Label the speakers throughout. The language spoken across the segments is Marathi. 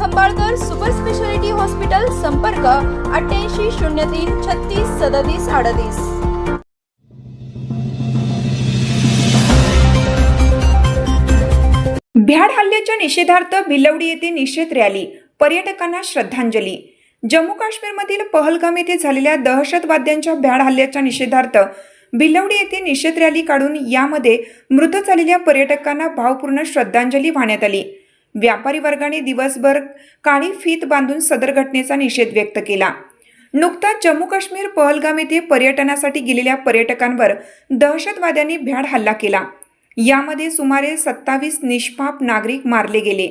Speaker 1: खंबाळकर सुपर स्पेशालिटी हॉस्पिटल संपर्क अठ्ठ्याऐंशी शून्य तीन छत्तीस सदतीस अडतीस.
Speaker 2: भ्याड हल्ल्याच्या निषेधार्थ भिलवडी येथे निषेध रॅली पर्यटकांना श्रद्धांजली. जम्मू काश्मीरमधील पहलगाम येथे झालेल्या दहशतवाद्यांच्या भ्याड हल्ल्याच्या निषेधार्थ भिलवडी येथे निषेध रॅली काढून यामध्ये मृत झालेल्या पर्यटकांना भावपूर्ण श्रद्धांजली वाहण्यात आली. व्यापारी वर्गाने दिवसभर काळी फीत बांधून सदर घटनेचा निषेध व्यक्त केला. नुकताच जम्मू काश्मीर पहलगाम येथे पर्यटनासाठी गेलेल्या पर्यटकांवर दहशतवाद्यांनी भ्याड हल्ला केला. यामध्ये सुमारे सत्तावीस निष्पाप नागरिक मारले गेले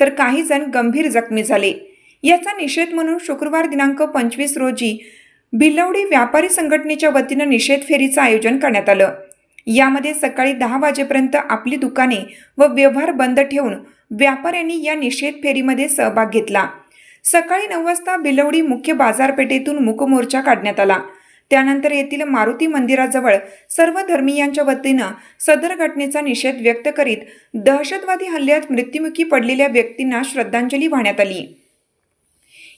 Speaker 2: तर काही जण गंभीर जखमी झाले. याचा निषेध म्हणून शुक्रवार दिनांक पंचवीस रोजी भिलवडी व्यापारी संघटनेच्या वतीनं निषेध फेरीचं आयोजन करण्यात आलं. यामध्ये सकाळी दहा वाजेपर्यंत आपली दुकाने व व्यवहार बंद ठेवून व्यापाऱ्यांनी या निषेध फेरीमध्ये सहभाग घेतला. सकाळी नऊ वाजता बिलवडी मुख्य बाजारपेठेतून मुकमोर्चा काढण्यात आला. त्यानंतर येथील मारुती मंदिराजवळ सर्व धर्मीयांच्या वतीनं सदर घटनेचा निषेध व्यक्त करीत दहशतवादी हल्ल्यात मृत्युमुखी पडलेल्या व्यक्तींना श्रद्धांजली वाहण्यात आली.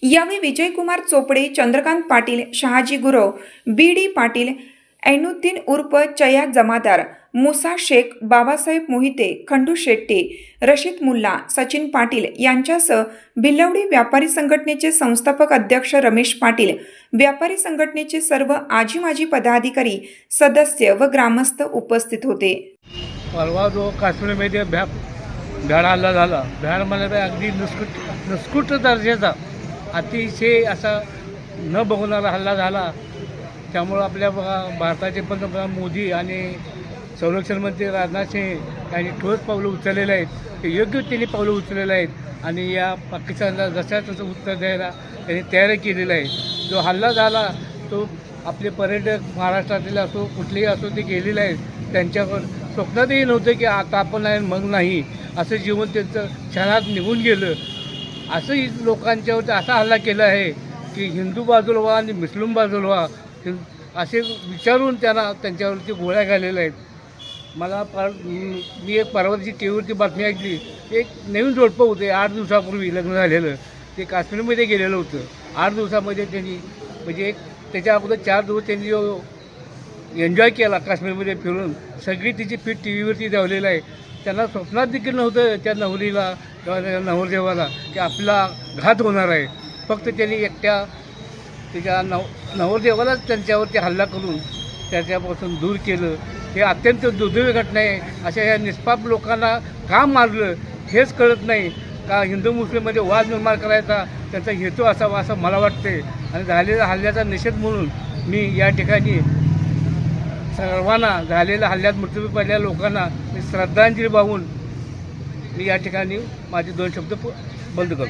Speaker 2: यावेळी विजयकुमार चोपडे चंद्रकांत पाटील शहाजी गुरव बी डी पाटील ऐनुद्दीन उर्फ चया जमादार मुसा शेख बाबासाहेब मोहिते खंडू शेट्टी रशीद मुल्ला सचिन पाटील यांच्यासह भिलवडी व्यापारी संघटनेचे संस्थापक अध्यक्ष रमेश पाटील व्यापारी संघटनेचे सर्व आजी माजी पदाधिकारी सदस्य व ग्रामस्थ उपस्थित होते.
Speaker 3: परवा जो काश्मीरमध्ये भ्या भ्याड हल्ला झाला भ्याड म्हणजे मला अगदी नुसकुट नुसकुट दर्जाचा अतिशय असा न बघणारा हल्ला झाला. त्यामुळं आपल्या भारताचे पंतप्रधान मोदी आणि संरक्षण मंत्री राजनाथ सिंह यांनी ठोस पावलं उचललेले आहेत. ते योग्य त्यांनी पावलं उचललेलं आहेत. आणि या पाकिस्तानला जशा तसं उत्तर द्यायला त्यांनी तयारी केलेलं आहे. जो हल्ला झाला तो आपले पर्यटक महाराष्ट्रातील असो कुठलेही असो ते गेलेले आहेत. त्यांच्यावर स्वप्नातही नव्हतं की आता आपण आहे मग नाही. असं जीवन त्यांचं क्षणात निघून गेलं. असंही लोकांच्यावरती असा हल्ला केला आहे की हिंदू बाजूला व्हा आणि मुस्लिम बाजूला व्हा. हिं- असे विचारून त्यांना त्यांच्यावरती गोळ्या घालेल्या आहेत. मला पर मी एक परवाची टी व्हीवरती बातमी ऐकली. एक नवीन जोडपं होते. आठ दिवसापूर्वी लग्न झालेलं. ते काश्मीरमध्ये गेलेलं होतं. आठ दिवसामध्ये त्यांनी म्हणजे एक त्याच्या अगोदर चार दिवस त्यांनी जो एन्जॉय केला काश्मीरमध्ये फिरून. सगळी तिची फीट टी व्हीवरती धावलेलं आहे. त्यांना स्वप्नात देखील नव्हतं त्या नवरीला किंवा त्या नवरदेवाला की आपला घात होणार आहे. फक्त त्यांनी एकट्या त्याच्या नव नवरदेवालाच त्यांच्यावरती हल्ला करून त्याच्यापासून दूर केलं. हे अत्यंत दुर्दैवी घटना आहे. अशा या निष्पाप लोकांना का मारलं हेच कळत नाही. का हिंदू मुस्लिममध्ये वाद निर्माण करायचा त्यांचा हेतू असावा असं मला वाटते आणि झालेल्या हल्ल्याचा निषेध म्हणून मी या ठिकाणी सर्वांना झालेल्या हल्ल्यात मृत्यू पडलेल्या लोकांना मी श्रद्धांजली वाहून मी या ठिकाणी माझे दोन शब्द प- बंद करतो.